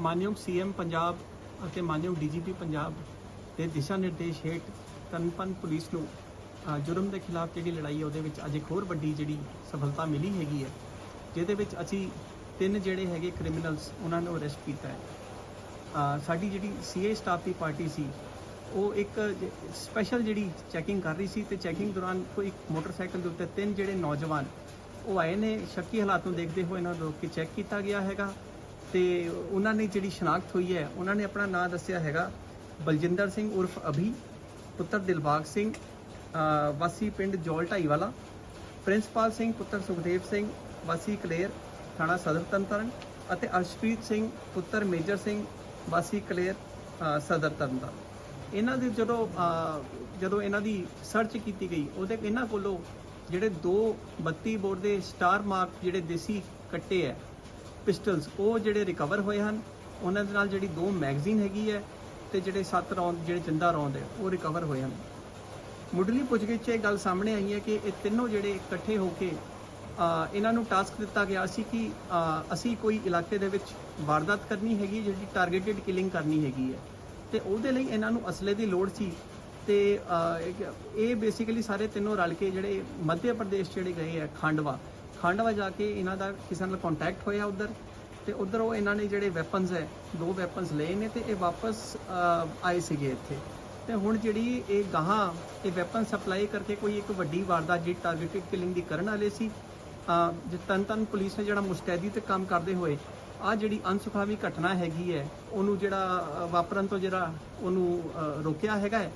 ਮਾਨਯੋਗ ਸੀਐਮ ਪੰਜਾਬ ਅਤੇ ਮਾਨਯੋਗ ਡੀਜੀਪੀ ਪੰਜਾਬ ਦੇ ਦਿਸ਼ਾ ਨਿਰਦੇਸ਼ ਹੇਠ ਤਨਪਨ ਪੁਲਿਸ ਨੂੰ ਜੁਰਮ ਦੇ ਖਿਲਾਫ ਜਿਹੜੀ ਲੜਾਈ ਹੈ ਉਹਦੇ ਵਿੱਚ ਅੱਜ ਇੱਕ ਹੋਰ ਵੱਡੀ ਜਿਹੜੀ ਸਫਲਤਾ ਮਿਲੀ ਹੈਗੀ ਹੈ, ਜਿਹਦੇ ਵਿੱਚ ਅਸੀਂ ਤਿੰਨ ਜਿਹੜੇ ਹੈਗੇ ਕ੍ਰਿਮੀਨਲਸ ਉਹਨਾਂ ਨੂੰ ਅਰੈਸਟ ਕੀਤਾ ਹੈ। ਸਾਡੀ ਜਿਹੜੀ ਸੀਏ ਸਟਾਫ ਦੀ ਪਾਰਟੀ ਸੀ, ਉਹ ਇੱਕ ਸਪੈਸ਼ਲ ਜਿਹੜੀ ਚੈਕਿੰਗ ਕਰ ਰਹੀ ਸੀ ਤੇ ਚੈਕਿੰਗ ਦੌਰਾਨ ਕੋਈ ਇੱਕ ਮੋਟਰਸਾਈਕਲ ਦੇ ਉੱਤੇ ਤਿੰਨ ਜਿਹੜੇ ਨੌਜਵਾਨ ਉਹ ਆਏ ਨੇ, ਸ਼ੱਕੀ ਹਾਲਾਤ ਨੂੰ ਦੇਖਦੇ ਹੋਏ ਇਹਨਾਂ ਨੂੰ ਰੋਕ ਕੇ ਚੈੱਕ ਕੀਤਾ ਗਿਆ ਹੈਗਾ। ਤੇ ਉਹਨਾਂ ਨੇ ਜਿਹੜੀ ਸ਼ਨਾਖਤ ਹੋਈ ਹੈ ਉਹਨਾਂ ਨੇ ਆਪਣਾ ਨਾਮ ਦੱਸਿਆ ਹੈਗਾ ਬਲਜਿੰਦਰ ਸਿੰਘ ਉਰਫ ਅਭੀ ਪੁੱਤਰ ਦਿਲਬਾਗ ਸਿੰਘ ਅ, ਵਾਸੀ ਪਿੰਡ ਜੋਲ ਢਾਈਵਾਲਾ ਪ੍ਰਿੰਸਪਾਲ ਸਿੰਘ ਪੁੱਤਰ ਸੁਖਦੇਵ ਸਿੰਘ ਵਾਸੀ ਕਲੇਰ ਥਾਣਾ ਸਦਰ ਤਰਨਤਾਰਨ ਅਤੇ ਅਰਸ਼ਪ੍ਰੀਤ ਸਿੰਘ ਪੁੱਤਰ ਮੇਜਰ ਸਿੰਘ ਵਾਸੀ ਕਲੇਰ ਸਦਰ ਤਰਨਤਾਰਨ। ਇਹਨਾਂ ਦੇ ਜਦੋਂ ਜਦੋਂ ਇਹਨਾਂ ਦੀ ਸਰਚ ਕੀਤੀ ਗਈ ਉਹਦੇ ਇਹਨਾਂ ਕੋਲੋਂ ਜਿਹੜੇ ਦੋ 32 ਬੋਰ ਦੇ ਸਟਾਰ ਮਾਰਕ ਜਿਹੜੇ ਦੇਸੀ ਕੱਟੇ ਹੈ ਪਿਸਟਲਸ, ਉਹ ਜਿਹੜੇ ਰਿਕਵਰ ਹੋਏ ਹਨ, ਉਹਨਾਂ ਦੇ ਨਾਲ ਜਿਹੜੀ ਦੋ ਮੈਗਜ਼ੀਨ ਹੈਗੀ ਹੈ ਤੇ ਜਿਹੜੇ ਸੱਤ ਰੌਂਦ ਜਿਹੜੇ ਜਿੰਦਾ ਰੌਂਦ ਹੈ, ਉਹ ਰਿਕਵਰ ਹੋਏ ਹਨ। ਮੁੱਢਲੀ ਪੁੱਛਗਿੱਛ 'ਚ ਇਹ ਗੱਲ ਸਾਹਮਣੇ ਆਈ ਹੈ ਕਿ ਇਹ ਤਿੰਨੋਂ ਜਿਹੜੇ ਇਕੱਠੇ ਹੋ ਕੇ ਇਹਨਾਂ ਨੂੰ ਟਾਸਕ ਦਿੱਤਾ ਗਿਆ ਸੀ ਕਿ ਅਸੀਂ ਕੋਈ ਇਲਾਕੇ ਦੇ ਵਿੱਚ ਵਾਰਦਾਤ ਕਰਨੀ ਹੈਗੀ ਜਿਹੜੀ ਟਾਰਗੇਟਡ ਕਿਲਿੰਗ ਕਰਨੀ ਹੈਗੀ ਹੈ। ਤੇ ਉਹਦੇ ਲਈ ਇਹਨਾਂ ਨੂੰ ਅਸਲੇ ਦੀ ਲੋੜ ਸੀ ਤੇ ਇਹ ਬੇਸਿਕਲੀ ਸਾਰੇ ਤਿੰਨੋਂ ਰਲ ਕੇ ਜਿਹੜੇ ਮੱਧ ਪ੍ਰਦੇਸ਼ ਜਿਹੜੇ ਗਏ ਆ ਖਾਂਡਵਾ ਖੰਡਵਾ ਜਾ ਕੇ ਇਹਨਾਂ ਦਾ ਕਿਸੇ ਨਾਲ ਕੰਟੈਕਟ ਹੋਇਆ ਉਧਰ ਤੇ ਉਧਰ ਉਹ ਇਹਨਾਂ ਨੇ ਜਿਹੜੇ ਵੈਪਨਸ ਹੈ, ਦੋ ਵੈਪਨਸ ਲਏ ਨੇ ਤੇ ਇਹ ਵਾਪਸ ਆਏ ਸੀਗੇ ਇੱਥੇ। ਤੇ ਹੁਣ ਜਿਹੜੀ ਇਹ ਗਾਹਾਂ, ਇਹ ਵੈਪਨ ਸਪਲਾਈ ਕਰਕੇ ਕੋਈ ਇੱਕ ਵੱਡੀ ਵਾਰਦਾਤ ਜਿਹੜੀ ਟਾਰਗੇਟਡ ਕਿਲਿੰਗ ਦੀ ਕਰਨ ਵਾਲੇ ਸੀ ਜੇ ਤਨ ਤਨ ਪੁਲਿਸ ਨੇ ਜਿਹੜਾ ਮੁਸਤੈਦੀ ਤੇ ਕੰਮ ਕਰਦੇ ਹੋਏ ਆ ਜਿਹੜੀ ਅਨਸੁਖਾਵੀ ਘਟਨਾ ਹੈਗੀ ਹੈ, ਉਹਨੂੰ ਜਿਹੜਾ ਵਾਪਰਨ ਤੋਂ ਜਿਹੜਾ ਉਹਨੂੰ ਰੋਕਿਆ ਹੈਗਾ ਹੈ।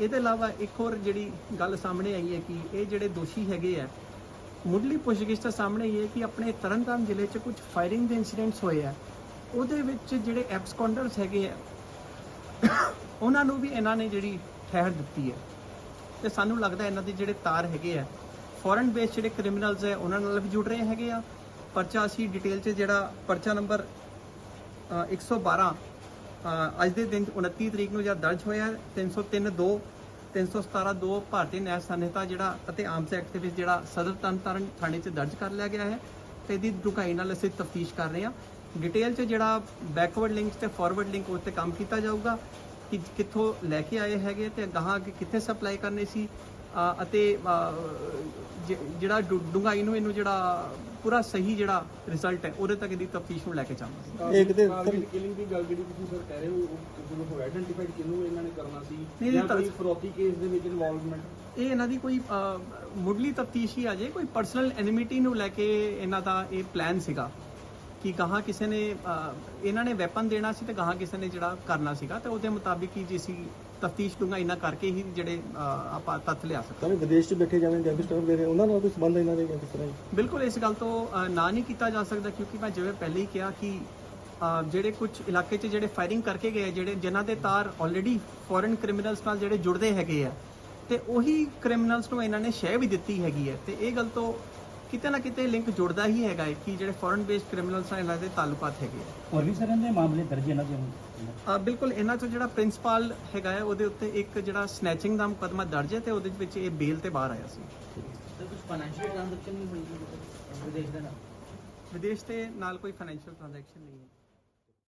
ਇਹਦੇ ਇਲਾਵਾ ਇੱਕ ਹੋਰ ਜਿਹੜੀ ਗੱਲ ਸਾਹਮਣੇ ਆਈ ਹੈ ਕਿ ਇਹ ਜਿਹੜੇ ਦੋਸ਼ੀ ਹੈਗੇ ਆ ਮੁੱਢਲੀ ਪੁੱਛਗਿੱਛ ਤਾਂ ਸਾਹਮਣੇ ਇਹ ਹੈ ਕਿ ਆਪਣੇ ਤਰਨਤਾਰਨ ਜ਼ਿਲ੍ਹੇ 'ਚ ਕੁਝ ਫਾਇਰਿੰਗ ਦੇ ਇਨਸੀਡੈਂਟਸ ਹੋਏ ਆ। ਉਹਦੇ ਵਿੱਚ ਜਿਹੜੇ ਐਬਸਕੌਂਡਰਸ ਹੈਗੇ ਆ ਉਹਨਾਂ ਨੂੰ ਵੀ ਇਹਨਾਂ ਨੇ ਜਿਹੜੀ ਠਹਿਰ ਦਿੱਤੀ ਹੈ। ਤੇ ਸਾਨੂੰ ਲੱਗਦਾ ਇਹਨਾਂ ਦੇ ਜਿਹੜੇ ਤਾਰ ਹੈਗੇ ਆ ਫੋਰਨ ਬੇਸ ਜਿਹੜੇ ਕ੍ਰਿਮੀਨਲਸ ਹੈ ਉਹਨਾਂ ਨਾਲ ਵੀ ਜੁੜ ਰਹੇ ਹੈਗੇ ਆ। ਪਰਚਾ ਅਸੀਂ ਡਿਟੇਲ 'ਚ ਜਿਹੜਾ ਪਰਚਾ ਨੰਬਰ ਅ, 112 ਅ, ਅੱਜ ਦੇ ਦਿਨ 29 ਤਰੀਕ ਨੂੰ ਜਿਹੜਾ ਦਰਜ ਹੋਇਆ 303 2 317 2 ਭਾਰਤੀ ਨਿਆਂ ਸੰਹਿਤਾ ਜਿਹੜਾ ਅਤੇ ਆਰਮਸ ਐਕਟ ਦੇ ਵਿੱਚ ਜਿਹੜਾ ਸਦਰ ਤਰਨਤਾਰਨ ਥਾਣੇ 'ਚ ਦਰਜ ਕਰ ਲਿਆ ਗਿਆ ਹੈ ਤੇ ਇਹਦੀ ਡੂੰਘਾਈ ਨਾਲ ਅਸੀਂ ਤਫਤੀਸ਼ ਕਰ ਰਹੇ ਹਾਂ। ਡਿਟੇਲ 'ਚ ਜਿਹੜਾ ਬੈਕਵਰਡ ਲਿੰਕਸ ਤੇ ਫਾਰਵਰਡ ਲਿੰਕ ਉੱਤੇ ਕੰਮ ਕੀਤਾ ਜਾਊਗਾ ਕਿ ਕਿੱਥੋਂ ਲੈ ਕੇ ਆਏ ਹੈਗੇ ਤੇ ਗਾਹਾਂ ਅੱਗੇ ਕਿੱਥੇ ਸਪਲਾਈ ਕਰਨੇ ਸੀ ਅਤੇ ਜਿਹੜਾ ਡੁ- ਡੂੰਘਾਈ ਨੂੰ ਇਹਨੂੰ ਜਿਹੜਾ ਪੂਰਾ ਸਹੀ ਜਿਹੜਾ ਰਿਜ਼ਲਟ ਹੈ ਉਹਦੇ ਤੱਕ ਦੀ ਤਫਤੀਸ਼ ਨੂੰ ਲੈ ਕੇ ਜਾਵਾਂਗੇ। ਇੱਕ ਤੇ ਕਿਲਿੰਗ ਦੀ ਗੱਲ ਜਿਹੜੀ ਤੁਸੀਂ ਸਰ ਕਹਿ ਰਹੇ ਹੋ ਉਹ ਜਦੋਂ ਹੋ ਆਇਡੈਂਟੀਫਾਈਡ ਕਿਹਨੂੰ ਇਹਨਾਂ ਨੇ ਕਰਨਾ ਸੀ ਨਹੀਂ, ਜਾਂ ਕੋਈ ਫਰੋਤੀ ਕੇਸ ਦੇ ਵਿੱਚ ਇਨਵੋਲਵਮੈਂਟ ਇਹ ਇਹਨਾਂ ਦੀ ਕੋਈ ਅ, ਮੁੱਢਲੀ ਤਫਤੀਸ਼ ਹੀ ਆ ਜੇ ਕੋਈ ਪਰਸਨਲ ਐਨਿਮਿਟੀ ਨੂੰ ਲੈ ਕੇ ਇਹਨਾਂ ਦਾ ਇਹ ਪਲਾਨ ਸੀਗਾ। ਕਿ ਗਾਹਾਂ ਕਿਸੇ ਨੇ ਇਹਨਾਂ ਨੇ ਵੈਪਨ ਦੇਣਾ ਸੀ ਤੇ ਗਾਹਾਂ ਕਿਸੇ ਨੇ ਜਿਹੜਾ ਕਰਨਾ ਸੀਗਾ ਤੇ ਉਹਦੇ ਮੁਤਾਬਿਕ ਹੀ ਜੀ ਅਸੀਂ ਤਫਤੀਸ਼ ਡੂੰਘਾਈ ਨਾਲ ਕਰਕੇ ਹੀ ਜਿਹੜੇ ਆਪਾਂ ਤੱਥ ਲਿਆ ਸਕਦੇ ਸਾਰੇ ਵਿਦੇਸ਼ 'ਚ ਬੈਠੇ ਜਾਵੇਂ ਗੈਂਗਸਟਰ ਵਗੈਰੇ ਉਹਨਾਂ ਨਾਲ ਕੋਈ ਸੰਬੰਧ ਇਹਨਾਂ ਦੇ ਕਿਸ ਤਰ੍ਹਾਂ ਬਿਲਕੁਲ ਇਸ ਗੱਲ ਤੋਂ ਨਾ ਨਹੀਂ ਕੀਤਾ ਜਾ ਸਕਦਾ ਕਿਉਂਕਿ ਮੈਂ ਜਿਵੇਂ ਪਹਿਲੇ ਹੀ ਕਿਹਾ ਕਿ ਜਿਹੜੇ ਕੁਝ ਇਲਾਕੇ 'ਚ ਜਿਹੜੇ ਫਾਇਰਿੰਗ ਕਰਕੇ ਗਏ ਜਿਹੜੇ ਜਿਨ੍ਹਾਂ ਦੇ ਤਾਰ ਆਲਰੇਡੀ ਫੋਰਨ ਕ੍ਰਿਮੀਨਲਸ ਨਾਲ ਜਿਹੜੇ ਜੁੜਦੇ ਹੈਗੇ ਆ ਤੇ ਉਹੀ ਕ੍ਰਿਮੀਨਲਸ ਨੂੰ ਇਹਨਾਂ ਨੇ ਸ਼ਹਿ ਵੀ ਦਿੱਤੀ ਹੈਗੀ ਹੈ ਤੇ ਇਹ ਗੱਲ ਤੋਂ ਕਿਤੇ ਨਾ ਕਿਤੇ ਲਿੰਕ ਜੁੜਦਾ ਹੀ ਹੈਗਾ ਹੈ ਕਿ ਜਿਹੜੇ ਫੋਰਨ ਬੇਸਡ ਕ੍ਰਿਮੀਨਲਸ ਨਾਲ ਇਹਨਾਂ ਦੇ ਤਾਲੁਕਾਤ ਹੈਗੇ ਆ। ਹੋਰ ਵੀ ਸਰ ਇਹਦੇ ਮਾਮਲੇ ਦਰਜ ਇਹਨਾਂ ਦੇ ਅ, ਬਿਲਕੁਲ ਇਹਨਾਂ ਚੋਂ ਜਿਹੜਾ ਪ੍ਰਿੰਸੀਪਲ ਹੈਗਾ ਹੈ ਉਹਦੇ ਉੱਤੇ ਇੱਕ ਜਿਹੜਾ ਸਨੈਚਿੰਗ ਦਾ ਮੁਕੱਦਮਾ ਦਰਜ ਹੈ ਤੇ ਉਹਦੇ ਵਿੱਚ ਇਹ ਬੇਲ ਤੇ ਬਾਹਰ ਆਇਆ ਸੀ। ਸਰ ਕੁਝ ਫਾਈਨੈਂਸ਼ੀਅਲ ਟ੍ਰਾਂਜੈਕਸ਼ਨ ਨਹੀਂ ਹੋਈ ਵਿਦੇਸ਼ ਦੇ ਨਾਲ? ਵਿਦੇਸ਼ ਤੇ ਨਾਲ ਕੋਈ ਫਾਈਨੈਂਸ਼ੀਅਲ ਟ੍ਰਾਂਜੈਕਸ਼ਨ ਨਹੀਂ ਹੈ।